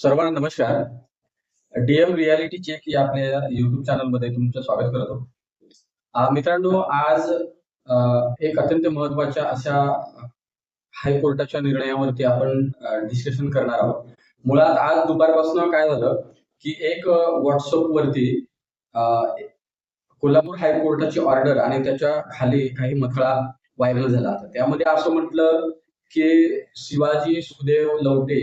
सर्वांना नमस्कार. DM reality check या आपल्या युट्यूब चॅनलमध्ये तुमचं स्वागत करतो. मित्रांनो आज एक अत्यंत महत्त्वाच्या अशा हायकोर्टाच्या निर्णयावरती आपण डिस्कशन करणार आहोत. मुळात आज दुपारपासून काय झालं की एक व्हॉट्सअप वरती कोल्हापूर हायकोर्टाची ऑर्डर आणि त्याच्याखाली काही मथळा व्हायरल झाला. त्यामध्ये असं म्हटलं की शिवाजी सुदेव लवटे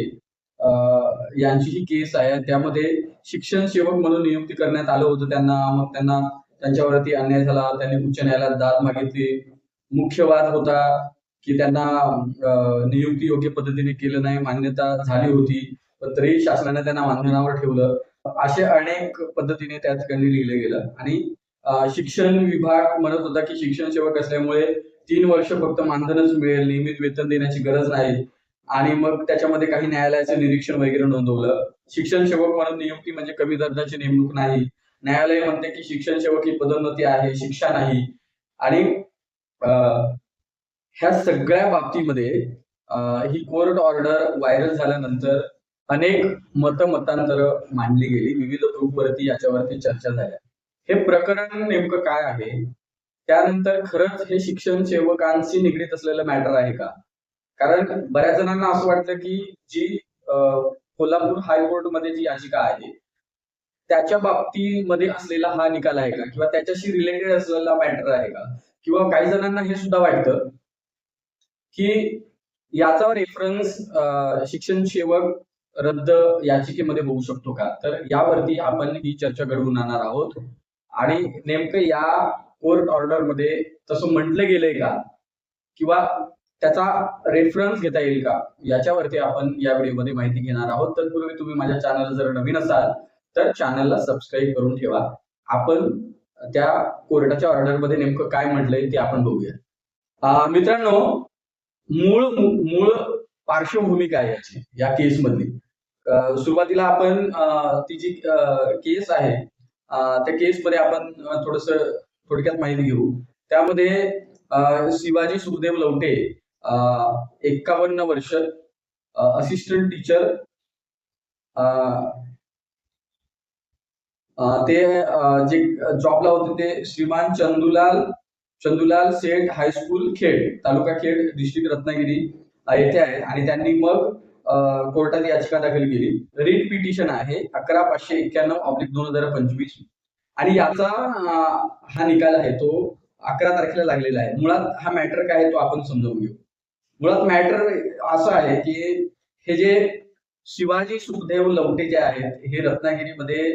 यांची जी केस आहे त्यामध्ये शिक्षण सेवक म्हणून नियुक्ती करण्यात आलं होतं त्यांना. मग त्यांना त्यांच्यावरती अन्याय झाला त्यांनी उच्च न्यायालयात दाद मागितली. मुख्य वाद होता की त्यांना नियुक्ती योग्य पद्धतीने केलं नाही मान्यता झाली होती पण तरीही शासनाने त्यांना मानधनावर ठेवलं. असे अनेक पद्धतीने त्या ठिकाणी लिहिलं गेलं. आणि शिक्षण विभाग म्हणत होता की शिक्षण सेवक असल्यामुळे तीन वर्ष फक्त मानधनच मिळेल. नियमित वेतन देण्याची गरज नाही. आणि मग त्याच्यामध्ये काही न्यायालयाचं निरीक्षण वगैरे नोंदवलं. शिक्षण सेवक म्हणून नियुक्ती म्हणजे कमी दर्जाची नेमणूक नाही. न्यायालय म्हणते की शिक्षण सेवक ही पदोन्नती आहे शिक्षा नाही. आणि ह्या सगळ्या बाबतीमध्ये ही कोर्ट ऑर्डर व्हायरल झाल्यानंतर अनेक मतमतांतर मांडली गेली. विविध ग्रुपवरती याच्यावरती चर्चा झाल्या. हे प्रकरण नेमकं काय आहे? त्यानंतर खरंच हे शिक्षण सेवकांशी निगडीत असलेलं मॅटर आहे का? कारण बऱ्याच जणांना असं वाटतं की जी कोल्हापूर हायकोर्टमध्ये जी याचिका आहे त्याच्या बाबतीमध्ये असलेला हा निकाल आहे का? किंवा त्याच्याशी रिलेटेड असलेला मॅटर आहे का? किंवा काही जणांना हे सुद्धा वाटतं की याचा रेफरन्स शिक्षण सेवक रद्द याचिकेमध्ये होऊ शकतो का? तर यावरती आपण ही चर्चा घडवून आणणार आहोत. आणि नेमकं या कोर्ट ऑर्डरमध्ये तसं म्हटलं गेलंय का? किंवा त्याचा रेफरन्स घेता येईल का? याच्यावरती आपण या व्हिडिओमध्ये माहिती घेणार आहोत. तत्पूर्वी तुम्ही माझ्या चॅनल जर नवीन असाल तर चॅनलला सबस्क्राईब करून ठेवा. आपण त्या कोर्टाच्या ऑर्डरमध्ये नेमकं काय म्हटलंय ते आपण बघूया मित्रांनो मूळ मूळ पार्श्वभूमी काय याची या केसमधली सुरुवातीला आपण ती जी केस आहे त्या केस मध्ये आपण थोडस थोडक्यात माहिती घेऊ. त्यामध्ये शिवाजी सुखदेव लवटे एक्कावन्न वर्ष असिस्टंट टीचर ते जे जॉबला होते ते श्रीमान Chandulal Chandulal Seth high school Khed taluka Khed district Ratnagiri येथे आहेत आणि त्यांनी मग कोर्टात याचिका दाखल केली. रिट पिटिशन आहे अकरा पाचशे एक्क्याण्णव ऑब्लिक दोन हजार पंचवीस. आणि याचा हा निकाल आहे तो अकरा तारखेला लागलेला आहे. मुळात हा मॅटर काय आहे तो आपण समजावून घेऊ. मुळात मॅटर असं आहे की हे जे शिवाजी सुखदेव लवटे जे आहेत हे रत्नागिरीमध्ये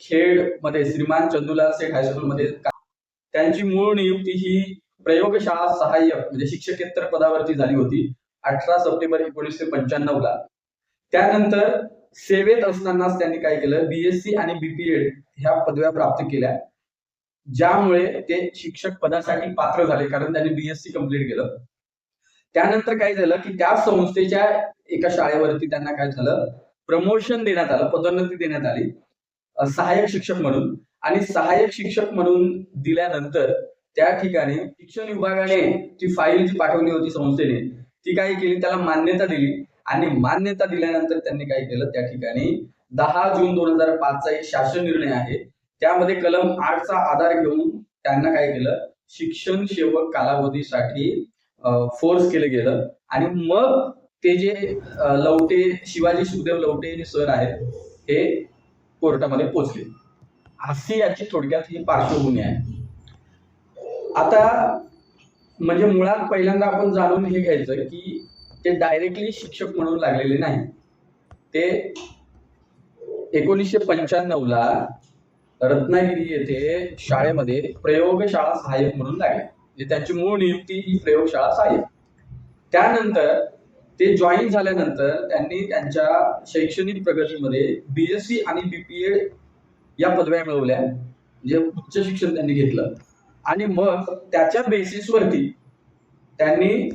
खेडमध्ये श्रीमान चंदुलाल सेठ हायस्कूलमध्ये मध्ये त्यांची मूळ नियुक्ती ही प्रयोगशाळा सहाय्यक म्हणजे शिक्षकेतर पदावरती झाली होती अठरा सप्टेंबर एकोणीसशे पंच्याण्णव ला त्यानंतर सेवेत असतानाच त्यांनी काय केलं बीएससी आणि बीपीएड ह्या पदव्या प्राप्त केल्या. ज्यामुळे ते शिक्षक पदासाठी पात्र झाले कारण त्यांनी बीएससी कंप्लीट केलं. त्यानंतर काय झालं की त्या संस्थेच्या एका शाळेवरती त्यांना काय झालं प्रमोशन देण्यात आलं पदोन्नती देण्यात आली. सहाय्यक शिक्षक म्हणून. आणि सहाय्यक शिक्षक म्हणून दिल्यानंतर त्या ठिकाणी शिक्षण विभागाने ती फाईल जी पाठवली होती संस्थेने ती काय केली त्याला मान्यता दिली. आणि मान्यता दिल्यानंतर त्यांनी काय केलं त्या ठिकाणी दहा जून दोन हजार पाचचा एक शासन निर्णय आहे. त्यामध्ये कलम आठचा आधार घेऊन त्यांना काय केलं शिक्षण सेवक कालावधीसाठी फोर्स केलं गेलं. आणि मग ते जे लवटे शिवाजी सुदेव लवटे जे सर आहेत हे कोर्टामध्ये पोहोचले अशी याची थोडक्यात ही पार्श्वभूमी आहे. आता म्हणजे मुळात पहिल्यांदा आपण जाणून हे घ्यायचं की ते डायरेक्टली शिक्षक म्हणून लागलेले नाही. ते एकोणीसशे पंच्याण्णव ला रत्नागिरी येथे शाळेमध्ये प्रयोगशाळा सहाय्यक म्हणून लागले. त्यांची मूळ नियुक्ती ही प्रयोगशाळा सहाय्यक त्यानंतर ते जॉईन झाल्यानंतर त्यांनी त्यांच्या शैक्षणिक प्रगतीमध्ये बीएससी आणि बीपीएड या पदव्या मिळवल्या म्हणजे उच्च शिक्षण त्यांनी घेतलं. आणि मग त्याच्या बेसिसवरती त्यांनी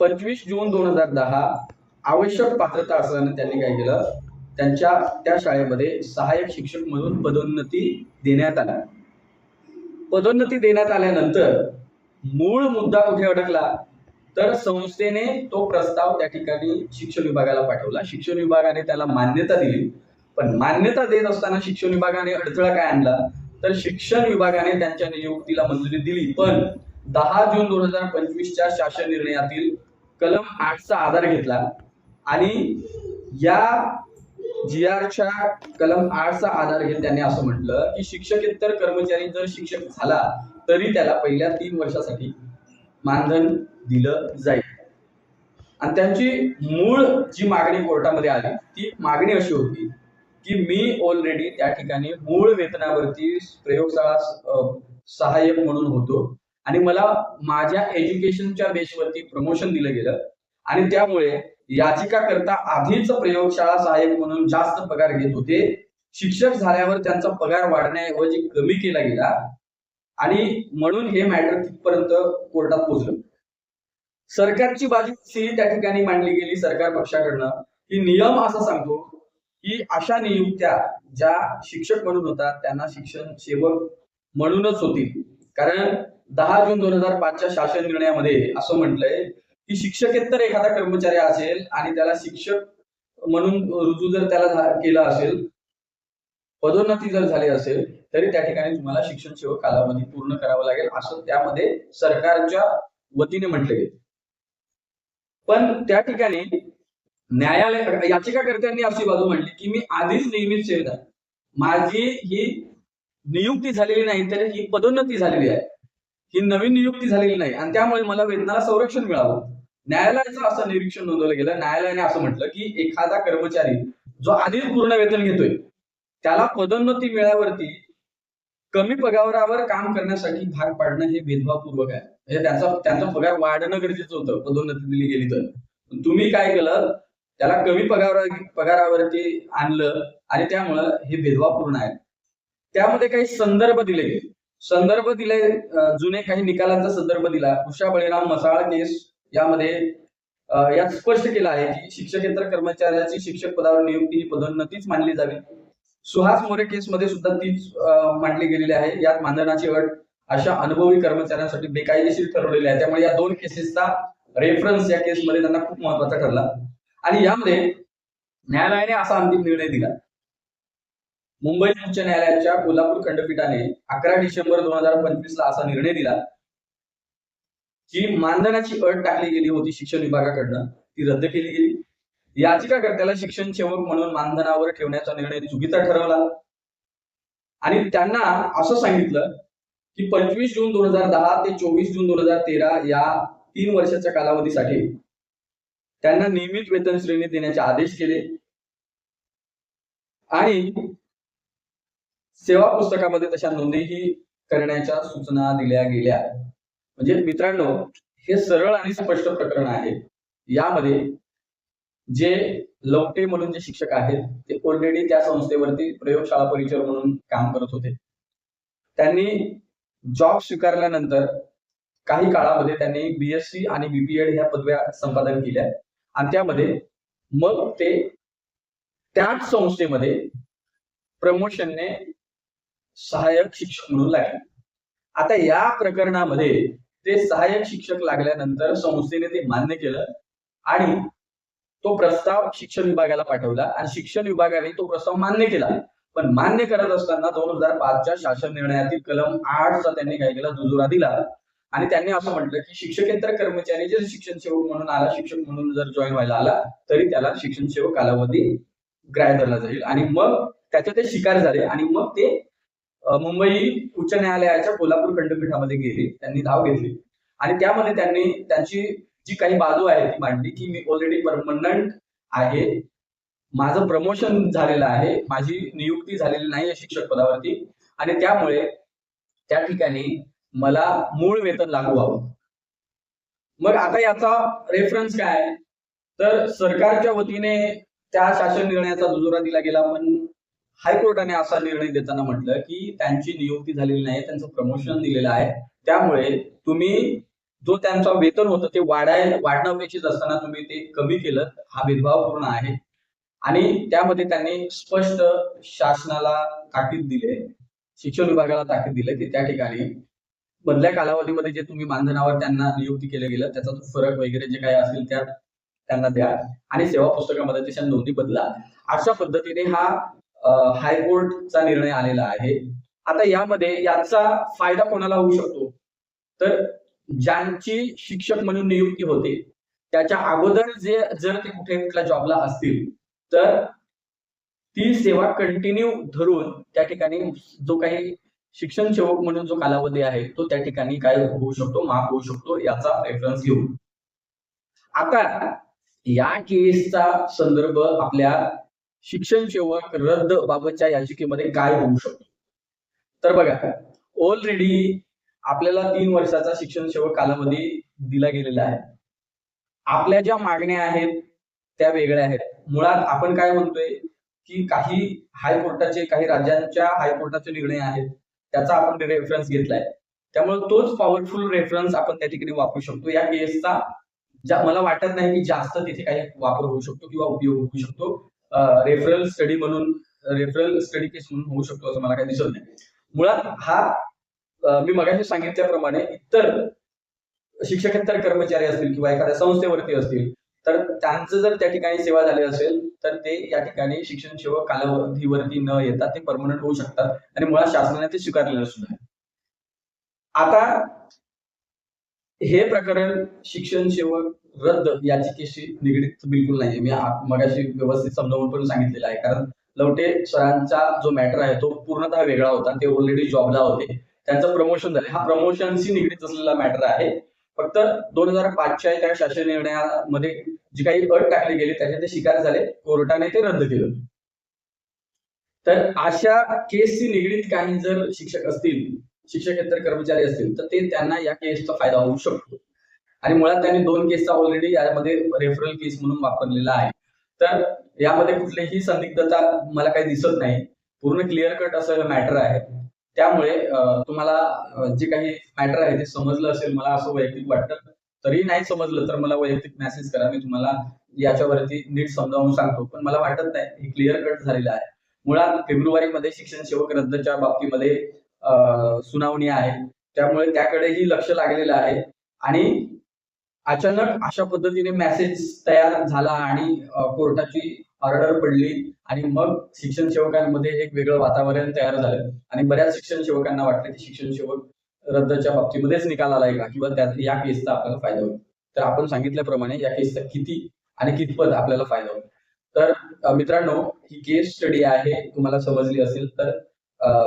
पंचवीस जून दोन हजार दहा आवश्यक पात्रता असल्यानं त्यांनी काय केलं? त्यांच्या त्या शाळेमध्ये सहाय्यक शिक्षक म्हणून पदोन्नती देण्यात आला. पदोन्नती देण्यात आल्यानंतर मूळ मुद्दा कुठे अडकला? तर संस्थेने तो प्रस्ताव त्या ठिकाणी शिक्षण विभागाला पाठवला. शिक्षण विभागाने त्याला मान्यता दिली. पण मान्यता देत असताना शिक्षण विभागाने अडथळा काय आणला? तर शिक्षण विभागाने त्यांच्या नियुक्तीला मंजुरी दिली. पण दहा जून दोन हजार पंचवीसच्या शासन निर्णयातील कलम आठचा आधार घेतला. आणि या जी आरच्या कलम आठचा आधार घेत त्यांनी असं म्हटलं की शिक्षकेतर कर्मचारी जर शिक्षक झाला तरी त्याला पहिल्या तीन वर्षासाठी मानधन दिलं जाईल. आणि त्यांची मूळ जी मागणी कोर्टामध्ये आली ती मागणी अशी होती की मी ऑलरेडी त्या ठिकाणी मूळ वेतनावरती प्रयोगशाळा सहाय्यक म्हणून होतो आणि मला माझ्या एज्युकेशनच्या बेसवरती प्रमोशन दिलं गेलं. आणि त्यामुळे याचिकाकर्ता आधीच प्रयोगशाळा सहाय्यक म्हणून जास्त पगार घेत होते. शिक्षक झाल्यावर त्यांचा पगार वाढण्याऐवजी कमी केला गेला. आणि म्हणून हे मॅटर तिथपर्यंत कोर्टात पोहोचलं. सरकारची बाजू ही त्या ठिकाणी मांडली गेली सरकार पक्षाकडनं? की नियम असा सांगतो की अशा नियुक्त्या ज्या शिक्षक म्हणून होतात त्यांना शिक्षण सेवक म्हणूनच होतील. कारण दहा जून दोन हजार पाचच्या शासन निर्णयामध्ये असं म्हटलंय की शिक्षकेतर एखादा कर्मचारी असेल आणि त्याला शिक्षक म्हणून रुजू जर त्याला केला असेल पदोन्नती जर झाली असेल तरी त्या ठिकाणी तुम्हाला शिक्षण सेवक कालावधी पूर्ण करावा लागेल असं त्यामध्ये सरकारच्या वतीने म्हटले गेले. पण त्या ठिकाणी न्यायालय याचिकाकर्त्यांनी अशी बाजू मांडली की मी आधीच नियमित सेवेत आहे माझी ही नियुक्ती झालेली नाही तर ही पदोन्नती झालेली आहे. ही नवीन नियुक्ती झालेली नाही आणि त्यामुळे मला वेतनाला संरक्षण मिळावं. न्यायालयाचं असं निरीक्षण नोंदवलं गेलं. न्यायालयाने असं म्हटलं की एखादा कर्मचारी जो आधीच पूर्ण वेतन घेतोय त्याला पदोन्नती मिळावरती कमी पगारावर काम करण्यासाठी भाग पाडणं हे भेदभावपूर्वक आहे. म्हणजे त्यांचा त्यांचा पगार वाढणं गरजेचं होतं पदोन्नती दिली गेली तर. तुम्ही काय केलं? त्याला कमी पगार पगारावरती आणलं आणि त्यामुळं हे भेदभावपूर्ण आहे. त्यामध्ये काही संदर्भ दिले गेले. संदर्भ दिले जुने काही निकालांचा संदर्भ दिला. उषा बळीराम मसाळ केस यामध्ये यात स्पष्ट केलं आहे की शिक्षकेतर कर्मचाऱ्याची शिक्षक पदावर नियुक्ती ही पदोन्नतीच मानली जावी. सुहास मोरे केसमध्ये सुद्धा तीच मांडली गेलेली आहे. यात मानधनाची अट अशा अनुभवी कर्मचाऱ्यांसाठी बेकायदेशीर ठरवलेली आहे. त्यामुळे या दोन केसेसचा रेफरन्स या केसमध्ये त्यांना खूप महत्त्वाचा ठरला. आणि यामध्ये न्यायालयाने असा अंतिम निर्णय दिला. मुंबई उच्च न्यायालयाच्या कोल्हापूर खंडपीठाने अकरा डिसेंबर दोन हजार पंचवीस ला असा निर्णय दिला जी मानधनाची अट टाकली गेली होती शिक्षण विभागाकडनं ती रद्द केली गेली. याचिकाकर्त्याला शिक्षण सेवक म्हणून मानधनावर ठेवण्याचा निर्णय चुकीचा ठरवला. आणि त्यांना असं सांगितलं की पंचवीस जून दोन हजार दहा ते चोवीस जून दोन हजार तेरा या तीन वर्षाच्या कालावधीसाठी त्यांना नियमित वेतन श्रेणी देण्याचे आदेश केले. आणि सेवा पुस्तकामध्ये तशा नोंदीही करण्याच्या सूचना दिल्या गेल्या. म्हणजे मित्रांनो हे सरळ आणि स्पष्ट प्रकरण आहे. यामध्ये जे लवटे म्हणून जे शिक्षक आहेत ते ऑलरेडी त्या संस्थेवरती प्रयोगशाळा परिचर म्हणून काम करत होते. त्यांनी जॉब स्वीकारल्यानंतर काही काळामध्ये त्यांनी बीएससी आणि बीपीएड ह्या पदव्या संपादन केल्या. आणि त्यामध्ये मग ते त्याच संस्थेमध्ये प्रमोशनने सहाय्यक शिक्षक म्हणून लागले. आता या प्रकरणामध्ये ते सहाय्यक शिक्षक लागल्यानंतर संस्थेने ते मान्य केलं आणि तो प्रस्ताव शिक्षण विभागाला पाठवला आणि शिक्षण विभागाने तो प्रस्ताव मान्य केला. पण मान्य करत असताना दोन हजार पाचच्या शासन निर्णयातील कलम आठचा त्यांनी काय केला? दुजुरा दिला. आणि त्यांनी असं म्हटलं की शिक्षकेतर कर्मचारी जर शिक्षण सेवक म्हणून आला शिक्षक म्हणून जर जॉईन व्हायला आला तरी त्याला शिक्षण सेवक कालावधी ग्राह्य धरला जाईल. आणि मग त्याचे ते शिकार झाले आणि मग ते मुंबई उच्च न्यायालयाच्या कोल्हापूर खंडपीठामध्ये गेले. त्यांनी धाव घेतली. आणि त्यामध्ये त्यांनी त्यांची जी काही बाजू आहे ती मांडली की मी ऑलरेडी परमनंट आहे. माझं प्रमोशन झालेलं आहे. माझी नियुक्ती झालेली नाही आहे शिक्षक पदावरती. आणि त्यामुळे त्या ठिकाणी मला मूळ वेतन लागू व्हावं. मग आता याचा रेफरन्स काय? तर सरकारच्या वतीने त्या शासन निर्णयाचा दुजोरा दिला गेला पण हायकोर्टाने असा निर्णय देताना म्हटलं की त्यांची नियुक्ती झालेली नाही त्यांचं प्रमोशन दिलेलं आहे. त्यामुळे तुम्ही जो त्यांचा वेतन होतं ते वाढाय वाढणं अपेक्षित असताना तुम्ही ते कमी केलं. हा भेदभावपूर्ण आहे. आणि त्यामध्ये त्यांनी स्पष्ट शासनाला ताकीद दिले शिक्षण विभागाला ताकीद दिले की त्या ठिकाणी मधल्या कालावधीमध्ये जे तुम्ही मानधनावर त्यांना नियुक्ती केलं गेलं त्याचा तो फरक वगैरे जे काही असेल त्या त्यांना द्या. आणि सेवा पुस्तकामध्ये त्याच्या नोंदी बदला. अशा पद्धतीने हा हायकोर्टचा निर्णय आलेला आहे. आता यामध्ये याचा फायदा कोणाला होऊ शकतो? तर ज्यांची शिक्षक म्हणून नियुक्ती होते त्याच्या अगोदर जे जर ते कुठे कुठल्या जॉबला असतील तर ती सेवा कंटिन्यू धरून त्या ठिकाणी जो काही शिक्षण सेवक म्हणून जो कालावधी आहे तो त्या ठिकाणी काय होऊ शकतो? माफ होऊ शकतो याचा रेफरन्स घेऊन. आता या केसचा संदर्भ आपल्या शिक्षण सेवक रद्द बाबतच्या याचिकेमध्ये काय होऊ शकतो? तर बघा ऑलरेडी आपल्याला तीन वर्षाचा शिक्षण सेवक कालावधी दिला गेलेला आहे. आपल्या ज्या मागण्या आहेत त्या वेगळ्या आहेत. मुळात आपण काय म्हणतोय की काही हायकोर्टाचे काही राज्यांच्या हायकोर्टाचे निर्णय आहेत त्याचा आपण रेफरन्स घेतलाय. त्यामुळे तोच पॉवरफुल रेफरन्स आपण त्या ठिकाणी वापरू शकतो. या केसचा मला वाटत नाही की जास्त तिथे काही वापर होऊ शकतो किंवा उपयोग होऊ शकतो. रेफरल स्टडी म्हणून रेफरल स्टडी केस म्हणून होऊ शकतो असं मला काही दिसत नाही. मुळात हा मी मगाशी सांगितल्याप्रमाणे इतर शिक्षकेतर कर्मचारी असतील किंवा एखाद्या संस्थेवरती असतील तर त्यांचं जर त्या ठिकाणी सेवा झाली असेल तर ते या ठिकाणी शिक्षण सेवा कालावधीवरती न येता ते परमनंट होऊ शकतात आणि मुळात शासनाने ते स्वीकारलेलं सुद्धा आहे. आता हे प्रकरण शिक्षण सेवक रद्द याचिकेशी निगडीत बिलकुल नाही मी मगाशी व्यवस्थित समजावून पण सांगितलेलं आहे. कारण लवटे सरांचा जो मॅटर आहे तो पूर्णतः वेगळा होता. ते ऑलरेडी जॉबला होते. त्यांचं प्रमोशन झालं. हा प्रमोशनशी निगडीत असलेला मॅटर आहे. फक्त दोन हजार पाचच्या त्या शासन निर्णयामध्ये जी काही अट टाकली गेली त्याच्यात ते शिकार झाले. कोर्टाने ते रद्द केलं. तर अशा केसशी निगडीत काही जर शिक्षक असतील शिक्षकेतर कर्मचारी असतील तर ते त्यांना या केसचा फायदा होऊ शकतो. आणि मुळात त्यांनी दोन केसचा ऑलरेडी यामध्ये रेफरल केस म्हणून वापरलेला आहे. तर यामध्ये कुठलीही संदिग्धता मला काही दिसत नाही. पूर्ण क्लिअर कट असं मॅटर आहे. त्यामुळे तुम्हाला जे काही मॅटर आहे ते समजलं असेल मला असं वैयक्तिक वाटतं. तरी नाही समजलं तर मला वैयक्तिक मेसेज करा. मी तुम्हाला याच्यावरती नीट समजावून सांगतो. पण मला वाटत नाही हे क्लिअर कट झालेलं आहे. मुळात फेब्रुवारीमध्ये शिक्षण सेवक रद्दच्या बाबतीमध्ये सुनावणी आहे. त्यामुळे त्याकडेही लक्ष लागलेलं आहे. आणि अचानक अशा पद्धतीने मेसेज तयार झाला आणि कोर्टाची ऑर्डर पडली आणि मग शिक्षण सेवकांमध्ये एक वेगळं वातावरण तयार झालं. आणि बऱ्याच शिक्षण सेवकांना वाटलं की शिक्षण सेवक रद्दच्या बाबतीमध्येच निकाल आलाय का? किंवा त्यात या केसचा आपल्याला फायदा होईल. तर आपण सांगितल्याप्रमाणे या केसचा किती आणि कितपत आपल्याला फायदा होईल. तर मित्रांनो ही केस स्टडी आहे. तुम्हाला समजली असेल तर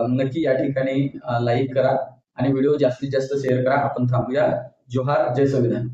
नक्की या ठिकाणी लाईक करा आणि व्हिडिओ जास्तीत जास्त शेअर करा. आपण थांबूया. जोहार जय संविधान.